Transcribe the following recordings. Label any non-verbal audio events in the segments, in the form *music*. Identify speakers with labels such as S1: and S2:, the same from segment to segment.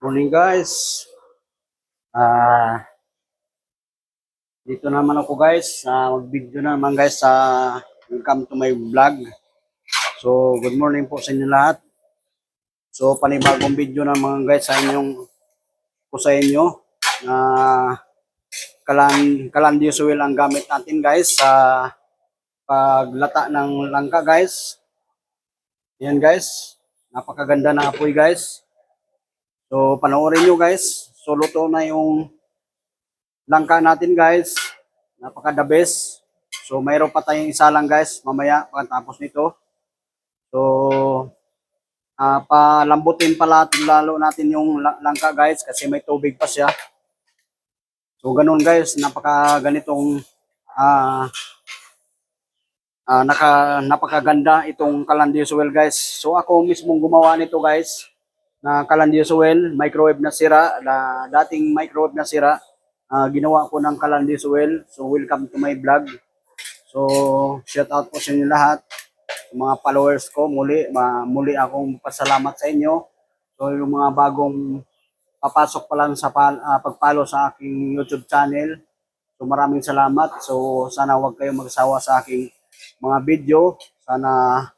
S1: Morning guys. Ah dito naman ako guys. Ah mag-video na naman guys sa welcome to my vlog. So good morning po sa inyo lahat. So panibagong video na mga guys sa inyong ko sa inyo na kalan kalandiyo suwil ang gamit natin guys sa paglata ng langka guys. Yan guys. Napakaganda ng apoy guys. So, panoorin nyo guys. So, luto na yung langka natin guys. Napaka the best. So, mayroon pa tayong isa lang guys. Mamaya, pagkatapos nito. So, ah palambutin pala lalo natin yung la- langka guys kasi may tubig pa siya. So, ganun guys. Napaka ganitong ah ah, naka, napakaganda itong Calandius well guys. So, ako mismong gumawa nito guys na Calandius microwave na sira, na dating microwave na sira, ah, ginawa ko ng Calandius. So welcome to my vlog. So shout out po sa inyo lahat, sa mga followers ko, muli, ma, muli akong pasalamat sa inyo. So yung mga bagong papasok pa lang sa pal, ah, pagpalo sa aking YouTube channel, so maraming salamat. So sana wag kayong magsawa sa aking mga video. Sana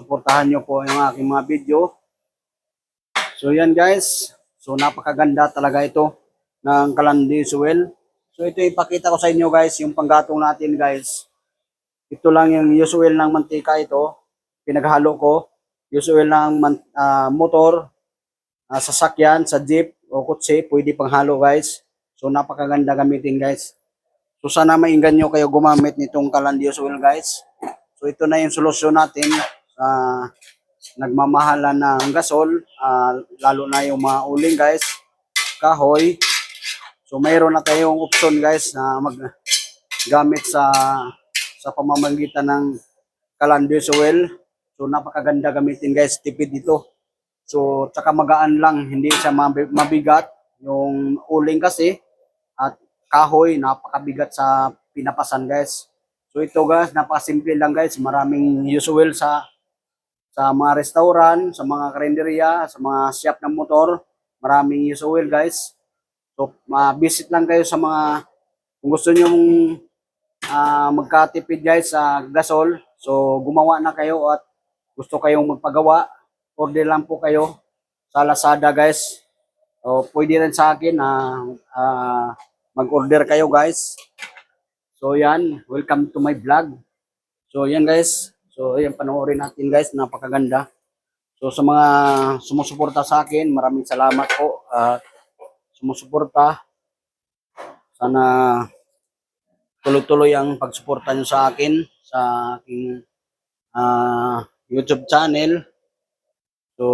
S1: suportahan nyo po yung aking mga video. So yan guys. So napakaganda talaga ito ng Kalandi Suel. So ito ipakita ko sa inyo guys yung panggatong natin guys. Ito lang yung usual ng mantika ito. Pinaghalo ko. Usual ng ah, motor, ah, sasakyan, sa jeep o kutsi. Pwede panghalo guys. So napakaganda gamitin guys. So sana mainggan nyo kayo gumamit nitong Kalandi Usual guys. So ito na yung solusyon natin sa nagmamahalan ng gasol, ah, lalo na yung mga uling guys, kahoy. So mayroon na tayong option guys na mag gamit sa sa pamamagitan ng Calandius oil. So napakaganda gamitin guys, tipid ito. So tsaka magaan lang, hindi siya mabi- mabigat. Yung uling kasi at kahoy napakabigat sa pinapasan guys. So ito guys, napakasimple lang guys, maraming usual sa sa mga restaurant, sa mga karinderya, sa mga shop ng motor. Maraming use oil guys. So, ma-visit lang kayo sa mga, kung gusto nyo mong ah, magkatipid guys sa gasol, so gumawa na kayo at gusto kayong magpagawa, order lang po kayo sa Lazada guys. So, pwede rin sa akin na ah, mag-order kayo guys. So, yan. Welcome to my vlog. So, yan guys. So, yan, panoorin natin guys. Napakaganda. So, sa mga sumusuporta sa akin, maraming salamat po. At sumusuporta. Sana tuloy-tuloy ang pagsuporta nyo sa akin sa aking ah, YouTube channel. So,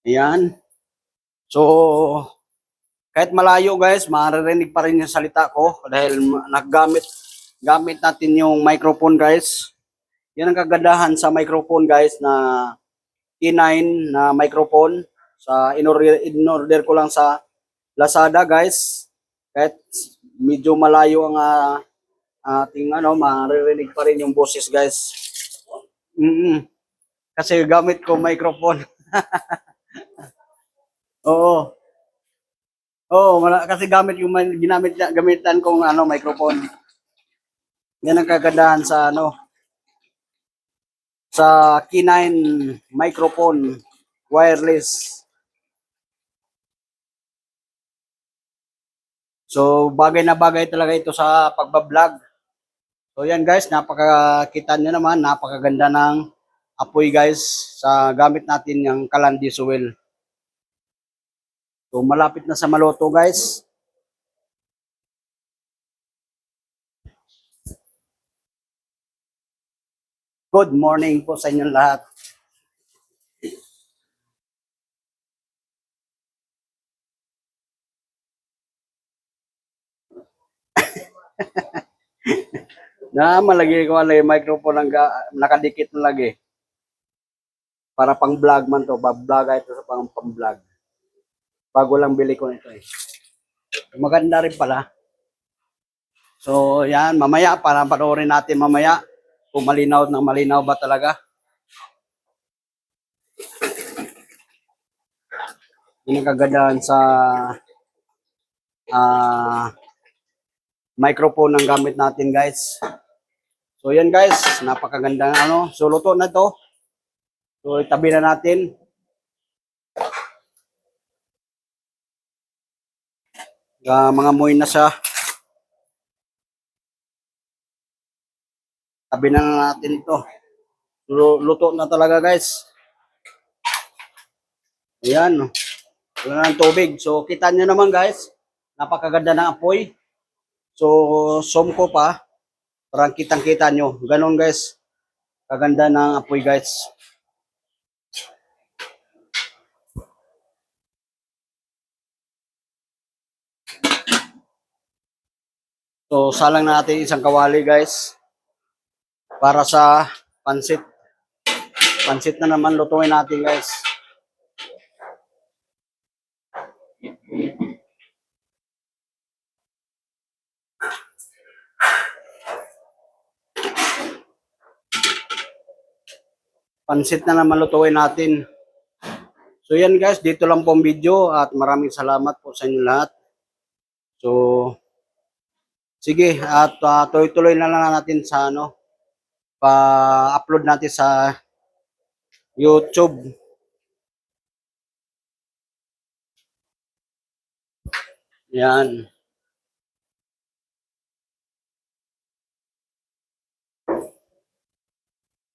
S1: Ayan. So, kahit malayo guys, maririnig pa rin yung salita ko dahil naggamit gamit natin yung microphone guys. Yan ang kagandahan sa microphone guys na E9 na microphone sa in-order, in-order ko lang sa Lazada guys. Kahit medyo malayo ang ah, ating ano, maririnig pa rin yung boses guys. Mm Kasi gamit ko microphone. *laughs* Oo. Oo, wala, kasi gamit yung ginamit gamitan kong ano microphone. Yan ang kagandahan sa ano sa K9 microphone wireless. So bagay na bagay talaga ito sa pagbablog. So yan guys, napakakita nyo naman, napakaganda ng apoy guys sa gamit natin yung Kalandi Suel. So malapit na sa maloto guys. Good morning po sa inyong lahat. *laughs* na malagi ko alay microphone ang nakadikit na lagi. Para pang vlog man to, ba-vlog ito sa pang pang vlog. Bago lang bili ko nito eh. Maganda rin pala. So, yan, mamaya, para panoorin natin mamaya kung malinaw na malinaw ba talaga. Yun ang kagandahan sa ah microphone ang gamit natin, guys. So, yan guys, napakagandang ano. So, luto na to. So, itabi na natin. Ah, mga moy na siya. Tabi na natin ito. Lu- Luto na talaga guys. Ayan. Wala na ng tubig. So, kita nyo naman guys. Napakaganda ng apoy. So, zoom ko pa. Parang kitang-kita nyo. Ganon guys. Kaganda ng apoy guys. So, salang natin isang kawali guys. Para sa pansit. Pansit na naman lutuin natin guys. Pansit na naman lutuin natin. So yan guys, dito lang po ang video at maraming salamat po sa inyo lahat. So, sige at uh, tuloy-tuloy na lang natin sa ano, pa-upload natin sa YouTube. Yan.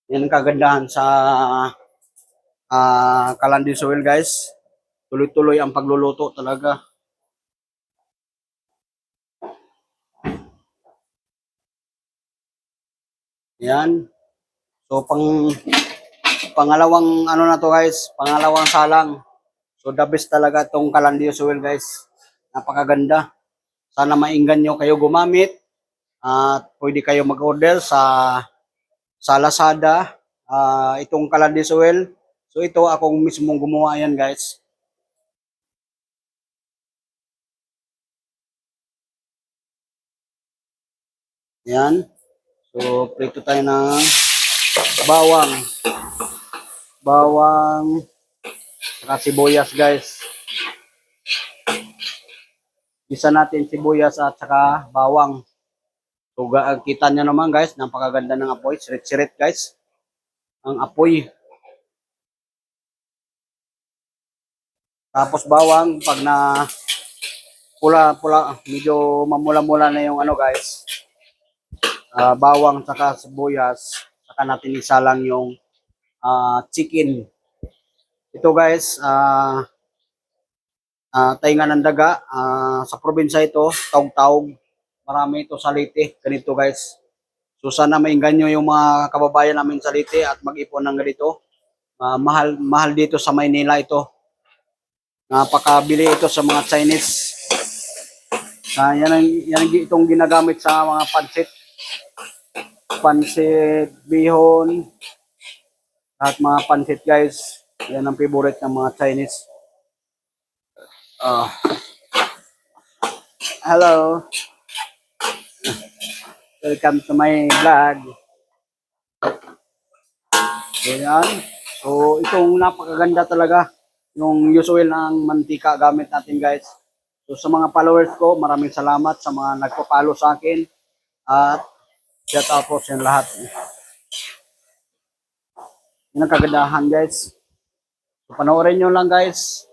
S1: Yan ang kagandahan sa ah Kalandi Soil guys. Tuloy-tuloy ang pagluluto talaga. Yan. So pang pangalawang ano na to guys, pangalawang salang. So the best talaga tong Kalandi Soil guys. Napakaganda. Sana mainggan nyo kayo gumamit at pwede kayo mag-order sa sa Lazada, ah, itong Calandis oil. So ito akong mismong gumawa yan guys. Yan. So prito tayo ng bawang. Bawang saka sibuyas guys. Isa natin sibuyas at saka bawang. So, kita nyo naman guys, napakaganda ng apoy. Sirit-sirit guys. Ang apoy. Tapos bawang, pag na pula-pula, medyo mamula-mula na yung ano guys. Ah, bawang saka sibuyas. Saka natin isalang yung ah, chicken. Ito guys, ah ah, tainga ng daga. ah, sa probinsya ito, taog-taog. Marami ito sa Leyte. Ganito guys. So sana mainganyo yung mga kababayan namin sa Leyte at mag-ipon ng ganito. Ah, mahal mahal dito sa Maynila ito. Napakabili ito sa mga Chinese. Ah, yan ang yan ang itong ginagamit sa mga pansit. Pansit, bihon, at mga pansit guys. Yan ang favorite ng mga Chinese. Ah. hello. Welcome to my vlog. Ayan. So, itong napakaganda talaga. Yung usual ng mantika gamit natin guys. So, sa mga followers ko, maraming salamat sa mga nagpo-follow sa akin. At shout out po lahat. Yan ang kagandahan guys. So, panoorin nyo lang guys.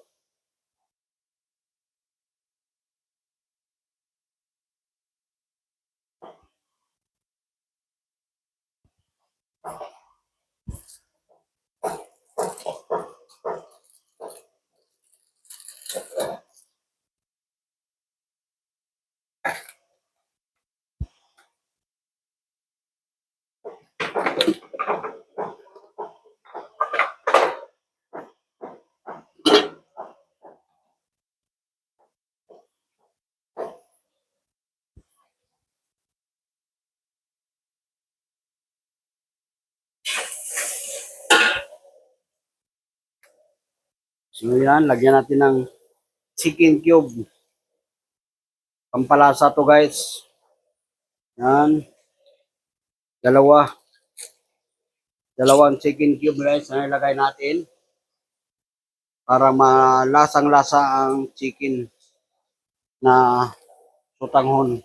S1: So yan, lagyan natin ng chicken cube. Pampalasa to guys. Yan. Dalawa. Dalawang chicken cube guys na ilagay natin para malasang-lasa ang chicken na sutanghon.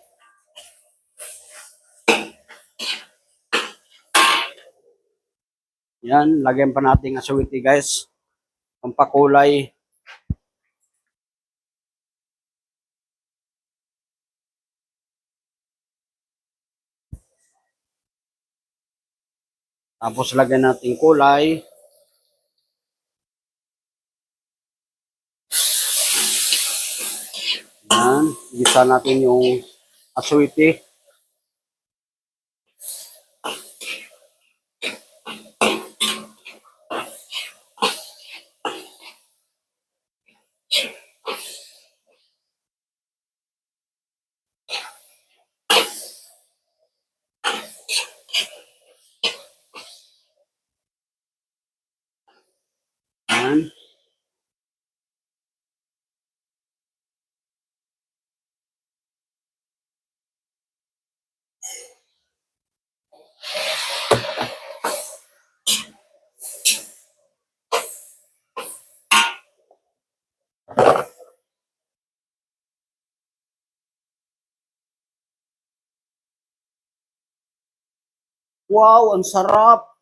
S1: Yan, lagyan pa natin aswiti guys. Pampakulay. Tapos lagyan natin kulay. Yan, gisa natin yung aswiti. Wow, ang sarap!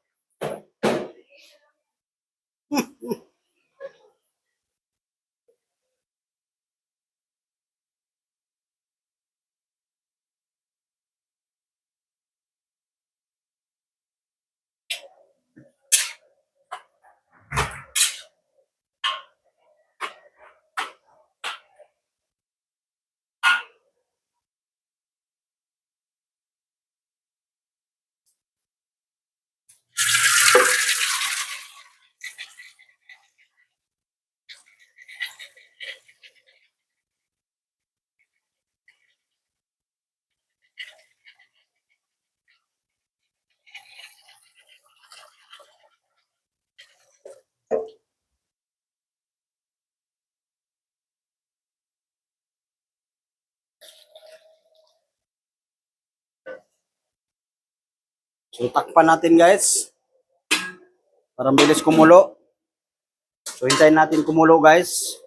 S1: So, takpan natin guys. Para bilis kumulo. So, hintayin natin kumulo guys.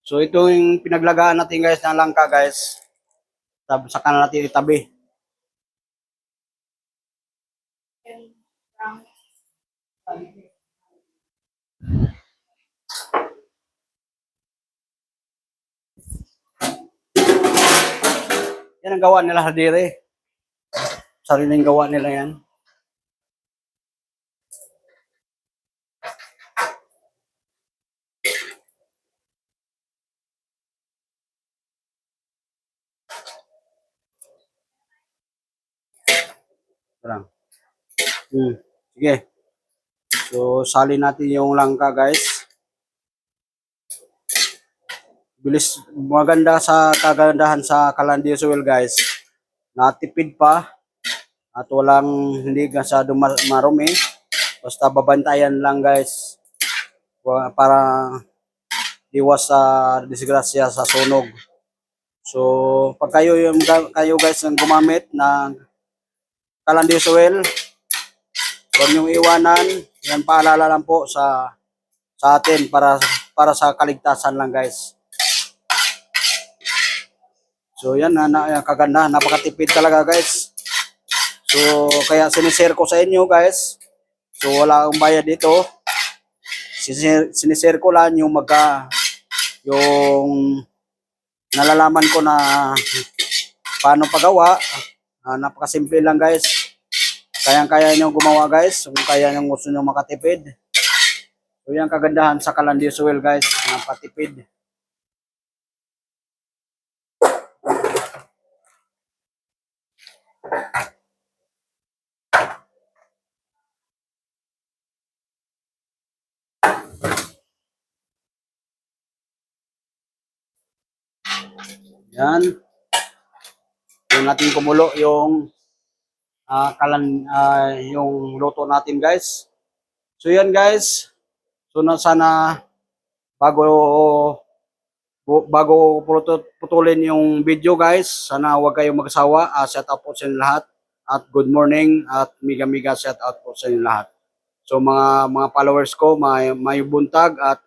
S1: So, ito yung pinaglagaan natin guys ng langka guys. Tapos saka na natin itabi. Yan ang gawa nila hadire. Sariling gawa nila yan. Parang. Hmm. Sige. So, salin natin yung langka, guys. Bilis, maganda sa kagandahan sa Kalandius oil, guys. Natipid pa. At walang hindi masyado mar- marumi. Basta babantayan lang, guys. Para iwas sa disgrasya sa sunog. So, pag kayo yung kayo guys ang gumamit ng Kalandius oil, huwag niyong iwanan. Yan paalala lang po sa sa atin para para sa kaligtasan lang guys. So yan na, na kaganda, napakatipid talaga guys. So kaya sinishare ko sa inyo guys. So wala akong bayad dito. Sinishare, ko lang yung magka yung nalalaman ko na paano pagawa. Ah, napakasimple lang guys. Kayang-kaya nyo gumawa guys. Kung kaya nyo gusto nyo makatipid. So yan kagandahan sa Kalandius oil guys. Napatipid. Yan. Yung natin kumulo yung ah kalan ah, yung luto natin guys. So yan guys. So na sana bago bago putulin yung video guys, sana huwag kayong magsawa. Uh, shout out po sa lahat. At good morning at mega mega shout out po sa inyo lahat. So mga mga followers ko, may, may buntag at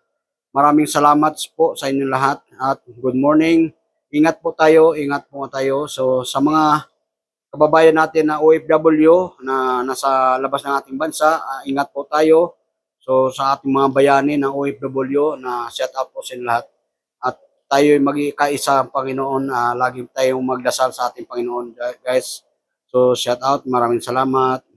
S1: maraming salamat po sa inyo lahat. At good morning. Ingat po tayo, ingat po tayo. So sa mga kababayan natin na OFW na nasa labas ng ating bansa, ah, ingat po tayo. So sa ating mga bayani ng OFW na shout out po sa inyo lahat. At tayo magkaisa ang Panginoon, ah, lagi tayong magdasal sa ating Panginoon guys. So shout out, maraming salamat.